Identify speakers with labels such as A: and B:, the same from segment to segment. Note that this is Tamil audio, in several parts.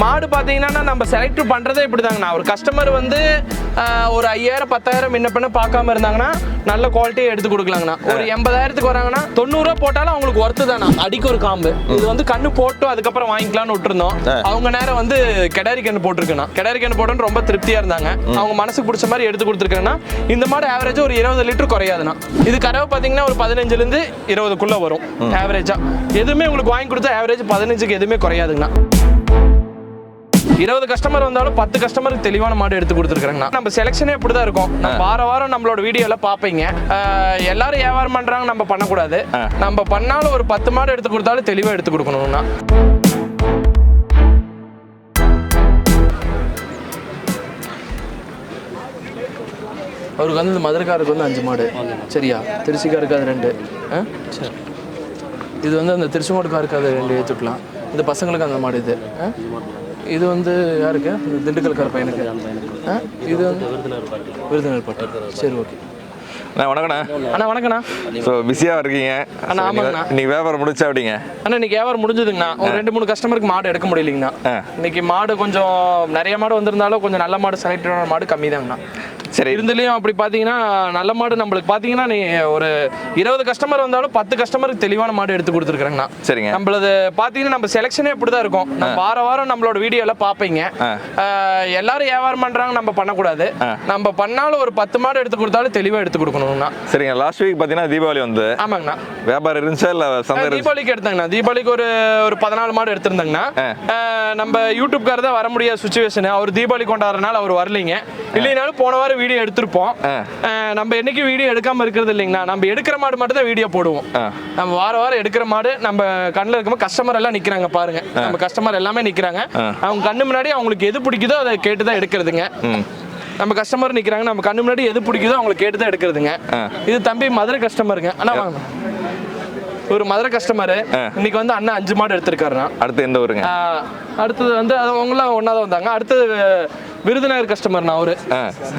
A: மாடு பார்த்தீங்கன்னா நம்ம செலக்ட் பண்ணுறதே இப்படி தாங்கண்ணா ஒரு கஸ்டமர் வந்து ஒரு ஐயாயிரம் பத்தாயிரம் முன்ன பின்ன பார்க்காம இருந்தாங்கன்னா நல்ல குவாலிட்டியை எடுத்து கொடுக்கலாங்கண்ணா. ஒரு எண்பதாயிரத்துக்கு வராங்கன்னா தொண்ணூறுரூவா போட்டாலும் அவங்களுக்கு ஒர்த்து தானே அடிக்கு ஒரு காம்பு. இது வந்து கண்ணு போட்டு அதுக்கப்புறம் வாங்கிக்கலாம்னு விட்டுருந்தோம். அவங்க நேரம் வந்து கெடாரி கண்ணு போட்டிருக்கணும் கெடாரி கண்ணு போட்டோன்னு ரொம்ப திருப்தியாக இருந்தாங்க. அவங்க மனசுக்கு பிடிச்ச மாதிரி எடுத்து கொடுத்துருக்காங்கன்னா இந்த மாடு ஆவரேஜ் ஒரு இருபது லிட்டர் குறையாதுண்ணா. இது கறவை பார்த்தீங்கன்னா ஒரு பதினஞ்சுலேருந்து இருபதுக்குள்ளே வரும். ஆவரேஜாக எதுவுமே உங்களுக்கு வாங்கி கொடுத்தா ஆவரேஜ் பதினஞ்சுக்கு எதுவுமே குறையாதுங்கண்ணா. இருபது கஸ்டமர் வந்தாலும் பத்து கஸ்டமருக்கு தெளிவான மாடு எடுத்து கொடுத்துருக்காங்கண்ணா நம்ம செலெக்ஷனே இப்படி தான் இருக்கும். நம்ம வார வாரம் நம்மளோட வீடியோல பார்ப்பீங்க. ஆஹ் எல்லாரும் வியாபாரம் பண்றாங்க நம்ம பண்ணக்கூடாது. நம்ம பண்ணாலும் ஒரு பத்து மாடு எடுத்து கொடுத்தாலும் தெளிவாக எடுத்து கொடுக்கணும்னா அவருக்கு வந்து இந்த மதுரைக்காருக்கு வந்து அஞ்சு மாடு. சரியா? திருச்சிக்காருக்கு அது ரெண்டு. ஆ? இது வந்து அந்த திருச்செங்கோடுக்காருக்கு அது ரெண்டு ஏற்றுக்கலாம் இந்த பசங்களுக்கு அந்த மாடு இது. ஆ? இது வந்து யாருக்கு? இந்த திண்டுக்கல்கார பையனுக்கு? இது வந்து விருதுநகர் பாட்டு சரி ஓகே.
B: அண்ணா வணக்கண்ணா
A: அண்ணா வணக்கண்ணா
B: ஸோ பிஸியாக இருக்கீங்க.
A: அண்ணா,
B: So,
A: ஆமாங்கண்ணா.
B: இன்னைக்கு வியாபாரம் முடிச்சா அப்படிங்க
A: அண்ணா இன்னைக்கு வியாபாரம் முடிஞ்சதுங்கண்ணா. ஒரு ரெண்டு மூணு கஸ்டமருக்கு மாடு எடுக்க முடியலைங்கண்ணா. இன்னைக்கு மாடு கொஞ்சம் நிறைய மாடு வந்திருந்தாலும் கொஞ்சம் நல்ல மாடு செலக்ட் மாடு கம்மி தாங்கண்ணா
B: சரி.
A: இருந்துலையும் அப்படி பார்த்தீங்கன்னா நல்ல மாடு நம்மளுக்கு. பார்த்தீங்கன்னா நீ ஒரு இருபது கஸ்டமர் வந்தாலும் பத்து கஸ்டமருக்கு தெளிவான மாடு எடுத்து கொடுத்துருக்குறேங்கண்ணா.
B: சரிங்க.
A: நம்மளது பார்த்தீங்கன்னா நம்ம செலெக்ஷனே இப்படி தான் இருக்கும். வார வாரம் நம்மளோட வீடியோல பார்ப்பீங்க எல்லாரும் வியாபாரம் பண்றாங்க நம்ம பண்ணக்கூடாது. நம்ம பண்ணாலும் ஒரு பத்து மாடு எடுத்து கொடுத்தாலும் தெளிவாக எடுத்து கொடுக்கணும்னா
B: சரிங்க லாஸ்ட் வீக் பார்த்தீங்கன்னா தீபாவளி வந்து
A: ஆமாங்கண்ணா.
B: வியாபாரம் இருந்துச்சா இல்லை சந்தை
A: தீபாவளிக்கு எடுத்தாங்கண்ணா. தீபாவளிக்கு ஒரு ஒரு பதினாலு மாடு எடுத்திருந்தாங்கண்ணா. நம்ம யூடியூப்கார தான் வர முடியாத சுச்சுவேஷன் அவர் தீபாவளி கொண்டாடுறனால அவர் வரலைங்க. இல்லைனாலும் போன வாரம் வீடியோ எடுத்திருப்போம். நம்ம என்னைக்கு வீடியோ எடுக்காம இருக்கிறது இல்லைங்கண்ணா நம்ம எடுக்கிற மாடு மட்டும் தான் வீடியோ போடுவோம். நம்ம வார வாரம் எடுக்கிற மாடு நம்ம கண்ணில் இருக்கும்போது கஸ்டமர் எல்லாம் நிக்கிறாங்க பாருங்க. நம்ம கஸ்டமர் எல்லாமே நிக்கிறாங்க. அவங்க கண்ணு முன்னாடி அவங்களுக்கு எது பிடிக்குதோ அதை கேட்டு தான் எடுக்கிறதுங்க நம்ம கஸ்டமர் நிக்கிறாங்க. நம்ம கண்ணு முன்னாடி எது பிடிக்குதோ அவங்களுக்கு கேட்டு தான் எடுக்கிறதுங்க இது தம்பி மதுரை கஸ்டமருங்க வாங்க. ஒரு மதுரை கஸ்டமர் இன்னைக்கு வந்து அண்ணன் அஞ்சு மாடு எடுத்திருக்காருண்ணா.
B: அடுத்து எந்த ஊருங்க?
A: அடுத்தது வந்து அவங்களாம் ஒன்றா தான் வந்தாங்க. அடுத்தது விருதுநகர் கஸ்டமர்னா அவரு.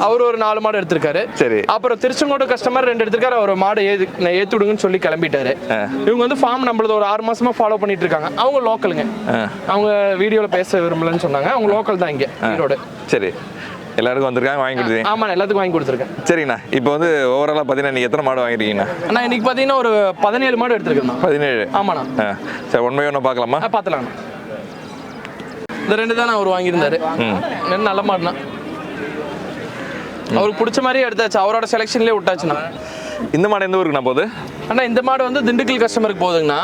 A: அவர் ஒரு நாலு மாடு எடுத்திருக்காரு.
B: சரி.
A: அப்புறம் திருச்செங்கோடு கஸ்டமர் ரெண்டு எடுத்திருக்காரு. அவர் மாடு ஏது ஏத்து விடுங்கன்னு சொல்லி கிளம்பிட்டாரு. இவங்க வந்து ஃபார்ம் நம்மளது ஒரு ஆறு மாசமா ஃபாலோ பண்ணிட்டு இருக்காங்க. அவங்க லோக்கலுங்க அவங்க வீடியோல பேச விரும்பலன்னு சொன்னாங்க. அவங்க லோக்கல் தான் இங்க ஈரோடு.
B: சரி. எல்லாருக்கும் வந்திருக்காங்க வாங்கி கொடுத்தீங்க.
A: ஆமா எல்லாத்துக்கும் வாங்கி கொடுத்துருக்கேன்.
B: சரிங்கண்ணா. இப்போ வந்து ஓவராலாக பார்த்தீங்கன்னா நீங்கள் எத்தனை மாடு வாங்கிருக்கீங்கண்ணா
A: அண்ணா இன்னைக்கு பார்த்தீங்கன்னா ஒரு பதினேழு மாடு எடுத்திருக்கேன்
B: பதினேழு?
A: ஆமாண்ணா.
B: சரி ஒன் பை ஒன்று பார்க்கலாமா?
A: பார்த்துலாங்கண்ணா இந்த ரெண்டு தான் அவர் வாங்கியிருந்தாரு. நல்ல மாடுண்ணா. அவருக்கு பிடிச்ச மாதிரியே எடுத்தாச்சு. அவரோட செலெக்ஷன்லேயே விட்டாச்சுண்ணா.
B: இந்த மாடு எந்த ஊருக்குண்ணா போகுது?
A: அண்ணா இந்த மாடு வந்து திண்டுக்கல் கஸ்டமருக்கு போகுதுங்கண்ணா.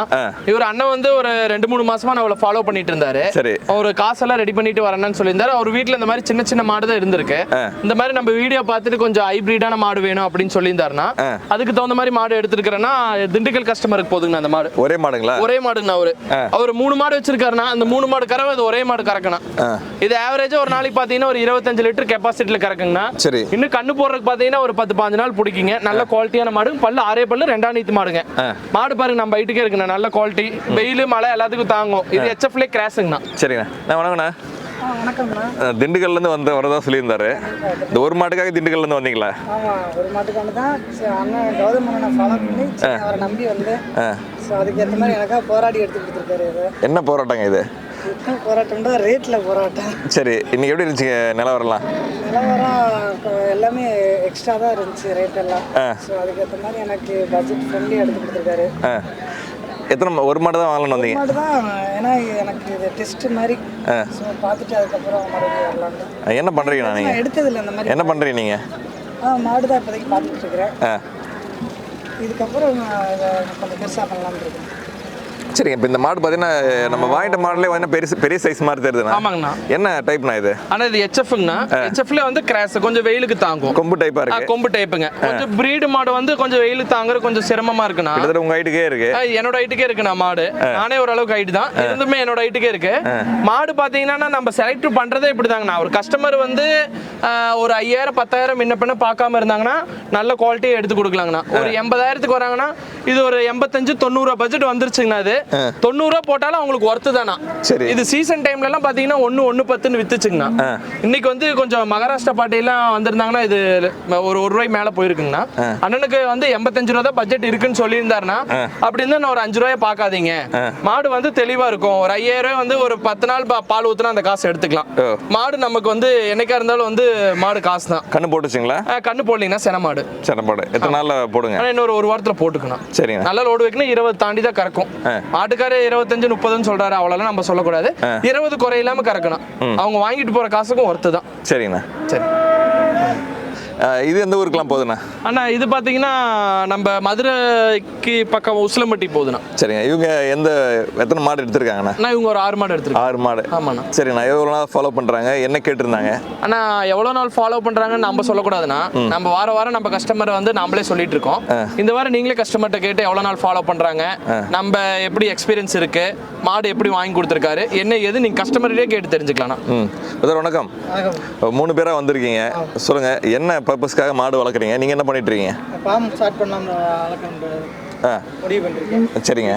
A: இவர் அண்ணன் வந்து ஒரு ரெண்டு மூணு மாசமா நான் அவளை ஃபாலோ பண்ணிட்டு இருந்தாரு
B: சரி.
A: அவர் காசெல்லாம் ரெடி பண்ணிட்டு வரேன்னு சொல்லியிருந்தாரு. அவர் வீட்டில் இந்த மாதிரி சின்ன சின்ன மாடு தான் இருந்திருக்கு. இந்த மாதிரி நம்ம வீடியோ பார்த்துட்டு கொஞ்சம் ஹைப்ரிடான மாடு வேணும் அப்படின்னு சொல்லியிருந்தாருன்னா அதுக்கு தகுந்த மாதிரி மாடு எடுத்துருக்கிறேன்னா திண்டுக்கல் கஸ்டமருக்கு போகுதுங்கண்ணா அந்த மாடு.
B: ஒரே மாடுங்களா?
A: ஒரே மாடுங்கண்ணா அவரு. அவர் மூணு மாடு வச்சிருக்காருன்னா அந்த மூணு மாடு கறவை அது ஒரே மாடு கறக்கணும் இது ஆவரேஜா ஒரு நாளைக்கு பாத்தீங்கன்னா ஒரு இருபத்தஞ்சு லிட்டர் கெப்பாசிட்டில கறக்குங்கண்ணா.
B: சரி.
A: இன்னும் கண்ணு போடுறதுக்கு பாத்தீங்கன்னா ஒரு பத்து பாஞ்சு நாள் பிடிக்குங்க. நல்ல குவாலிட்டியான மாடு பல்லு ஆறே பல்லு ரெண்டாம் நீத்து மாடுங்க. மாடு பாருங்க நம்ம ஹைட்டுக்கே இருக்குண்ணா. நல்ல குவாலிட்டி வெயில் மழை எல்லாத்துக்கும் தாங்கும். இது ஹெச்எஃப்லே கிராஸுங்கண்ணா.
B: சரிங்கண்ணா. நான் வணக்கண்ணா
C: வணக்கம்ண்ணா.
B: அஹ், திண்டுக்கல்லேருந்து வந்து வரதா சொல்லியிருந்தாரு. இந்த ஒரு மாட்டுக்காக திண்டுக்கல்லேருந்து வந்தீங்களா?
C: ஒரு தான். சரி, அண்ணன் கௌதம் அண்ணனை ஃபாலோ பண்ணி அவரை நம்பி வந்து ஸோ அதுக்கேற்ற மாதிரி எனக்காக போராடி எடுத்து கொடுத்துருக்காரு இது
B: என்ன போராட்டங்க இது?
C: போராட்டம்னா ரேட்டில் போராட்டம்.
B: சரி இன்னைக்கு எப்படி இருந்துச்சுங்க நிலவரலாம்
C: நிலவரம் எல்லாமே எக்ஸ்ட்ரா தான் இருந்துச்சு ரேட் எல்லாம். ஸோ அதுக்கேற்ற மாதிரி எனக்கு பட்ஜெட் ஃப்ரெண்ட்லி எடுத்து கொடுத்துருக்காரு.
B: எத்தனை ஒரு மாடு தான் வாங்கலாம்னு வந்தீங்க?
C: மாட்டு தான் ஏன்னா எனக்கு இது டெஸ்ட் மாதிரி. ஸோ பார்த்துட்டு அதுக்கப்புறம் மறுபடியும் வரலான்னு
B: என்ன பண்ணுறீங்கண்ணா
C: நான்
B: நீங்கள்
C: எடுத்ததில்லை இந்த மாதிரி.
B: என்ன பண்ணுறீங்க நீங்கள்
C: ஆ மாடு தான் இப்போதைக்கு பார்த்துட்டு இருக்கிறேன். இதுக்கப்புறம் கொஞ்சம் பெருசாக பண்ணலாம்னு இருக்கேன்.
B: சரிங்க இப்போ இந்த மாடு பார்த்தீங்கன்னா நம்ம வாங்கிட்ட மாடலே வந்து பெரிய பெரிய சைஸ் மாதிரி தெரியுதுண்ணா
A: ஆமாங்கண்ணா.
B: என்ன டைப்ண்ணா இது?
A: ஆனா இது ஹெச்எஃப்ங்கண்ணா ஹெச்எஃப்ல வந்து கிராஸ் கொஞ்சம் வெயிலுக்கு தாங்கும்.
B: கொம்பு டைப்பாக இருக்கு.
A: கொம்பு டைப்புங்க கொஞ்சம் பிரீடு மாடு வந்து கொஞ்சம் வெயிலுக்கு தாங்குறது கொஞ்சம் சிரமமா இருக்குண்ணா.
B: கிட்டத்தட்ட உங்கள் ஹைட்டுக்கே இருக்கு.
A: என்னோட ஹைட்டுக்கே இருக்குண்ணா மாடு. நானே ஓரளவுக்கு ஹைட் தான். இருந்துமே என்னோட ஹைட்டுக்கே இருக்கு. மாடு பாத்தீங்கன்னா நம்ம செலக்ட் பண்றதே இப்படிதாங்கண்ணா. ஒரு கஸ்டமர் வந்து ஒரு ஐயாயிரம் பத்தாயிரம் முன்ன பின்ன பார்க்காம இருந்தாங்கன்னா நல்ல குவாலிட்டியை எடுத்து கொடுக்கலாங்கண்ணா. ஒரு எண்பதாயிரத்துக்கு வராங்கன்னா இது ஒரு எண்பத்தஞ்சு தொண்ணூறு பட்ஜெட் வந்துருச்சுங்கண்ணா அது தொண்ணூறு ரூபா போட்டாலும் அவங்களுக்கு ஒர்த்து தானா?
B: சரி.
A: இது சீசன் டைம்ல எல்லாம் பாத்தீங்கன்னா ஒண்ணு ஒண்ணு பத்துன்னு வித்துச்சுங்கண்ணா. இன்னைக்கு வந்து கொஞ்சம் மகாராஷ்டிரா பாட்டிலாம் வந்திருந்தாங்கன்னா இது ஒரு ஒரு ரூபாய் மேல போயிருக்குங்கண்ணா. அண்ணனுக்கு வந்து எண்பத்தஞ்சு ரூபா தான் பட்ஜெட் இருக்குன்னு சொல்லியிருந்தாருன்னா அப்படி இருந்தா ஒரு அஞ்சு ரூபாய் பார்க்காதீங்க. மாடு வந்து தெளிவா இருக்கும். ஒரு ஐயாயிரம் வந்து ஒரு பத்து நாள் பால் ஊத்துனா அந்த காசு எடுத்துக்கலாம். மாடு நமக்கு வந்து என்னைக்கா இருந்தாலும் வந்து மாடு காசு தான்
B: கண்ணு போட்டுச்சுங்களா?
A: கண்ணு போடலீங்கன்னா சென மாடு.
B: சரி போடு எத்தனை நாள்ல போடுங்க?
A: இன்னொரு ஒரு வாரத்துல போட்டுக்கணும்.
B: சரிங்க.
A: நல்ல லோடு வைக்கணும் இருபது தாண்டி தான் கறக்கும் மாட்டுக்காரு இருபத்தஞ்சு முப்பதுன்னு சொல்றாரு. அவ்வளோலாம் நம்ம சொல்லக்கூடாது. இருபது குறை இல்லாம கறக்கணும். அவங்க வாங்கிட்டு போற காசுக்கும் ஒர்த்து தான்.
B: சரிங்கண்ணா.
A: சரி.
B: இது எந்த ஊருக்குலாம் போகுதுண்ணா?
A: அண்ணா இது பாத்தீங்கன்னா நம்ம மதுரைக்கு பக்கம் உசிலம்பட்டி போகுதுண்ணா.
B: சரிங்க இவங்க எந்த எத்தனை மாடு எடுத்திருக்காங்கண்ணா?
A: அண்ணா இவங்க ஒரு ஆறு மாடு எடுத்துருக்காங்க.
B: ஆறு மாடு.
A: ஆமாண்ணா.
B: சரிண்ணா எவ்வளோ நாள் ஃபாலோ பண்ணுறாங்க என்ன கேட்டிருந்தாங்க?
A: அண்ணா எவ்வளோ நாள் ஃபாலோ பண்றாங்கன்னு நம்ம சொல்லக்கூடாதுண்ணா. நம்ம வார வாரம் நம்ம கஸ்டமரை வந்து நாமளே சொல்லிட்டு இருக்கோம். இந்த வாரம் நீங்களே கஸ்டமர்கிட்ட கேட்டு எவ்வளோ நாள் ஃபாலோ பண்றாங்க நம்ம எப்படி எக்ஸ்பீரியன்ஸ் இருக்கு மாடு எப்படி வாங்கி கொடுத்துருக்காரு என்ன ஏது நீங்க கஸ்டமர்கிட்டே கேட்டு தெரிஞ்சுக்கலாம்ண்ணா
B: வணக்கம். மூணு பேராக வந்திருக்கீங்க. சொல்லுங்கள் என்ன பர்பஸ்க்காக மாடு வளர்க்குறீங்க. நீங்கள் என்ன பண்ணிட்டு இருக்கீங்க
C: ஃபார்ம் ஸ்டார்ட் பண்ணலாம் முடிவு பண்ணிருக்கேன்.
B: சரிங்க.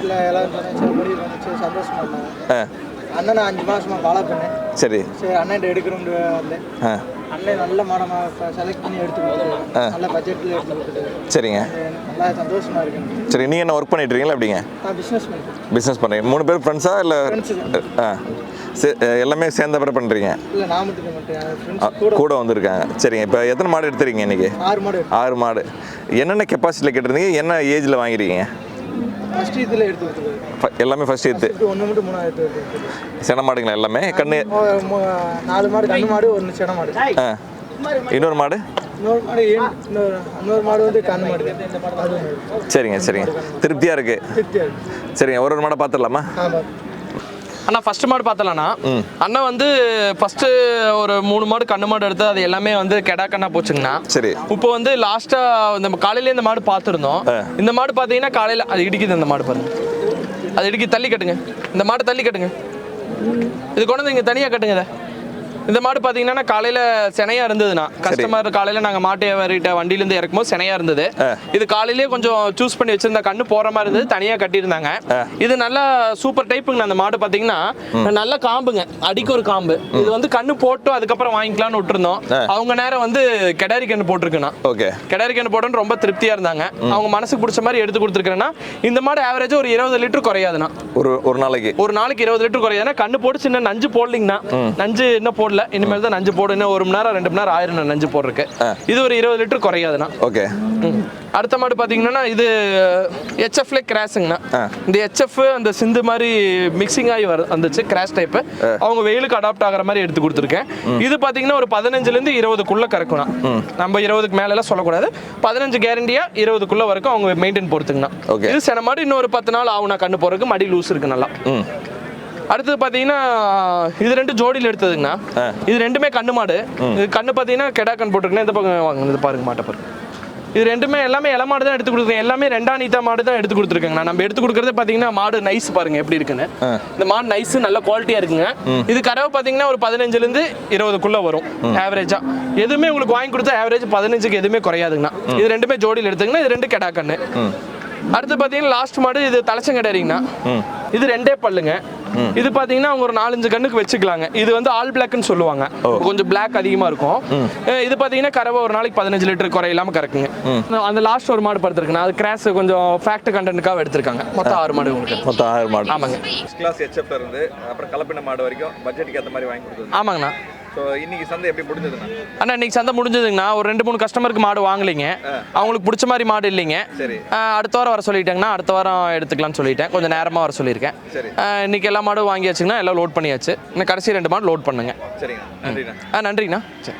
C: அண்ணனை அஞ்சு மாசமா ஃபாலோ பண்ணேன்.
B: சரி.
C: சரி அண்ணன் எடுக்கணும்னு வந்தேன். அண்ணன் நல்ல மாடமா செலக்ட் பண்ணி எடுத்து நல்ல பட்ஜெட்டில் எடுத்து
B: சரிங்க.
C: நல்லா சந்தோஷமா இருக்கேன்.
B: சரி நீங்கள் என்ன ஒர்க் பண்ணிட்டு இருக்கீங்களா எப்படிங்க?
C: நான் பிஸ்னஸ் பண்ணுறேன்
B: பிஸ்னஸ் பண்ணுறீங்க மூணு பேர் ஃப்ரெண்ட்ஸா இல்லை? ஆ. எல்லாமே சேர்ந்த பண்ணுறீங்க
C: கூட
B: கூட வந்திருக்காங்க. சரிங்க. இப்போ எத்தனை மாடு எடுத்துருக்கீங்க இன்னைக்கு?
C: ஆறு மாடு
B: ஆறு மாடு. என்னென்ன கெப்பாசிட்டியில் கேட்டிருந்தீங்க? என்ன ஏஜில் வாங்கிருக்கீங்க
C: ஃபஸ்ட் இதில் எடுத்து கொடுத்துருக்காரு.
B: ஃப- எல்லாமே ஃபர்ஸ்ட் எடுத்து.
C: ஒன்று மட்டும் எடுத்து
B: சென மாடுங்களா எல்லாமே? கண்ணு
C: நாலு மாடு கண்ணு மாடு ஒன்று சென மாடு.
B: ஆ. இன்னொரு மாடு? சரிங்க சரிங்க. திருப்தியாக இருக்குது சரிங்க ஒரு ஒரு மாடை பார்த்துடலாமா
A: அண்ணா ஃபர்ஸ்ட் மாடு பார்த்தலாம்னா அண்ணா வந்து ஃபர்ஸ்ட் ஒரு மூணு மாடு கண்ணு மாடு எடுத்து அது எல்லாமே வந்து கெடா கண்ணா போச்சுங்கண்ணா.
B: சரி.
A: இப்போ வந்து லாஸ்டா இந்த காலையில இந்த மாடு பார்த்துருந்தோம். இந்த மாடு பார்த்தீங்கன்னா காலையில அது இடிக்குது இந்த மாடு பாருங்க. அது இடிக்கி தள்ளி கட்டுங்க. இந்த மாடு தள்ளி கட்டுங்க. இது கொண்டு வந்து இங்க தனியா கட்டுங்க இதை. இந்த மாடு பார்த்தீங்கன்னா காலையில செனையா இருந்ததுண்ணா. கஸ்டமர் காலையில நாங்க மாட்டு வியாபாரிகிட்ட வண்டியில இருந்து இறக்கும்போது செனையா இருந்தது. இது காலையிலேயே கொஞ்சம் சூஸ் பண்ணி வச்சிருந்த கண்ணு போற மாதிரி இருந்தது தனியா கட்டியிருந்தாங்க. இது நல்லா சூப்பர் டைப்புங்க அந்த மாடு பார்த்தீங்கன்னா நல்ல காம்புங்க. அடிக்கு ஒரு காம்பு. இது வந்து கண்ணு போட்டு அதுக்கப்புறம் வாங்கிக்கலாம்னு விட்டுருந்தோம். அவங்க நேரம் வந்து கெடாரி கண்ணு போட்டிருக்குண்ணா.
B: ஓகே.
A: கிடாரி கண்ணு போட்டோன்னு ரொம்ப திருப்தியா இருந்தாங்க. அவங்க மனசுக்கு பிடிச்ச மாதிரி எடுத்து கொடுத்துருக்கேன்னா இந்த மாடு ஆவரேஜா ஒரு இருபது லிட்டர் குறையாதுண்ணா.
B: ஒரு ஒரு நாளைக்கு.
A: ஒரு நாளைக்கு இருபது லிட்டர் குறையாதுன்னா கண்ணு போட்டு சின்ன நஞ்சு போடலிங்கண்ணா. நஞ்சு இன்னும் போடல. இனிமேல் தான் நஞ்சு போடு. இன்னும் ஒரு மணி நேரம் ரெண்டு மணி நேரம் ஆயிரம் நஞ்சு போடுறதுக்கு. இது ஒரு இருபது லிட்டர் குறையாதுண்ணா.
B: ஓகே.
A: அடுத்த மாடு பார்த்தீங்கன்னா இது ஹெச்எஃப்ல கிராஸுங்கண்ணா இந்த ஹெச்எஃப் அந்த சிந்து மாதிரி மிக்சிங் ஆகி வர வந்துச்சு கிராஷ் டைப்பு அவங்க வெயிலுக்கு அடாப்ட் ஆகிற மாதிரி எடுத்து கொடுத்துருக்கேன். இது பார்த்தீங்கன்னா ஒரு பதினஞ்சுலேருந்து இருபதுக்குள்ள கறக்கணும் நம்ம இருபதுக்கு மேலெல்லாம் சொல்லக்கூடாது. பதினஞ்சு கேரண்டியா இருபதுக்குள்ள வரைக்கும் அவங்க மெயின்டைன் பொறுத்துங்கண்ணா
B: Okay.
A: இது சில மாடு இன்னும் ஒரு பத்து நாள் ஆகும்ண்ணா கண்ணு போறதுக்கு. மடி லூஸ் இருக்கு நல்லா. அடுத்தது பார்த்தீங்கன்னா இது ரெண்டு ஜோடியில் எடுத்ததுங்கண்ணா. இது ரெண்டுமே கண்ணு மாடு. இது கண்ணு பார்த்தீங்கன்னா கெடா கண் போட்டிருக்குன்னா இந்த பக்கம் வாங்க பாருங்க மாட்டை பாருங்க. இது ரெண்டுமே எல்லாமே இள மாடு தான் எடுத்து கொடுத்துருக்கேன் எல்லாமே ரெண்டா நீத்தா மாடு தான் எடுத்து கொடுத்துருக்கேங்கண்ணா. நம்ம எடுத்து கொடுக்குறது பார்த்தீங்கன்னா மாடு நைஸ் பாருங்க எப்படி இருக்குன்னு. இந்த மாடு நைஸ் நல்ல குவாலிட்டியா இருக்குங்க. இது கறவை பார்த்தீங்கன்னா ஒரு பதினஞ்சுலேருந்து இருபதுக்குள்ள வரும் ஆவரேஜா எதுவுமே உங்களுக்கு வாங்கி கொடுத்தா ஆவரேஜ் பதினஞ்சுக்கு எதுவுமே குறையாதுங்கண்ணா. இது ரெண்டுமே ஜோடியில் எடுத்துங்கன்னா இது ரெண்டு கெடா கண்ணு அடுத்து பார்த்தீங்கன்னா லாஸ்ட் மாடு இது தலைச்சங்கடாரிங்கண்ணா இது ரெண்டே பல்லுங்க. இது பார்த்தீங்கன்னா அவங்க ஒரு நாலஞ்சு கண்ணுக்கு வச்சுக்கலாங்க. இது வந்து ஆல் பிளாக்னு சொல்லுவாங்க. கொஞ்சம் பிளாக் அதிகமாக இருக்கும். இது பார்த்தீங்கன்னா கறவை ஒரு நாளைக்கு பதினஞ்சு லிட்டர் குறை இல்லாம கறக்குங்க. அந்த லாஸ்ட் ஒரு மாடு படுத்துருக்குண்ணா அது கிராஸ் கொஞ்சம் ஃபேக்ட் கண்டென்ட்டுக்காக எடுத்திருக்காங்க. மொத்தம் ஆறு மாடு உங்களுக்கு.
B: மொத்தம் ஆறு மாடு.
A: ஆமாங்க.
B: கிளாஸ் ஹெச்எப்ல இருந்து அப்புறம் கலப்பின மாடு வரைக்கும் பட்ஜெட்டுக்கு ஏற்ற மாதிரி வாங்கி கொடுத்தது.
A: ஆமாங்கண்ணா.
B: ஸோ இன்னைக்கு சந்தை எப்படி முடிஞ்சதுண்ணா?
A: அண்ணா இன்னைக்கு சந்தை முடிஞ்சதுங்கண்ணா. ஒரு ரெண்டு மூணு கஸ்டமருக்கு மாடு வாங்கலைங்க. அவங்களுக்கு பிடிச்ச மாதிரி மாடு இல்லைங்க.
B: சரி.
A: அடுத்த வாரம் வர சொல்லிட்டேங்கண்ணா. அடுத்த வாரம் எடுத்துக்கலாம்னு சொல்லிட்டேன். கொஞ்சம் நேரமாக வர சொல்லியிருக்கேன்.
B: சரி.
A: இன்னைக்கு எல்லா மாடும் வாங்கியாச்சுங்கன்னா எல்லாம் லோட் பண்ணியாச்சு. இன்னும் கடைசி ரெண்டு மாடு லோட் பண்ணுங்க.
B: சரிங்க நன்றிண்ணா.
A: ஆ நன்றிங்கண்ணா. சரி.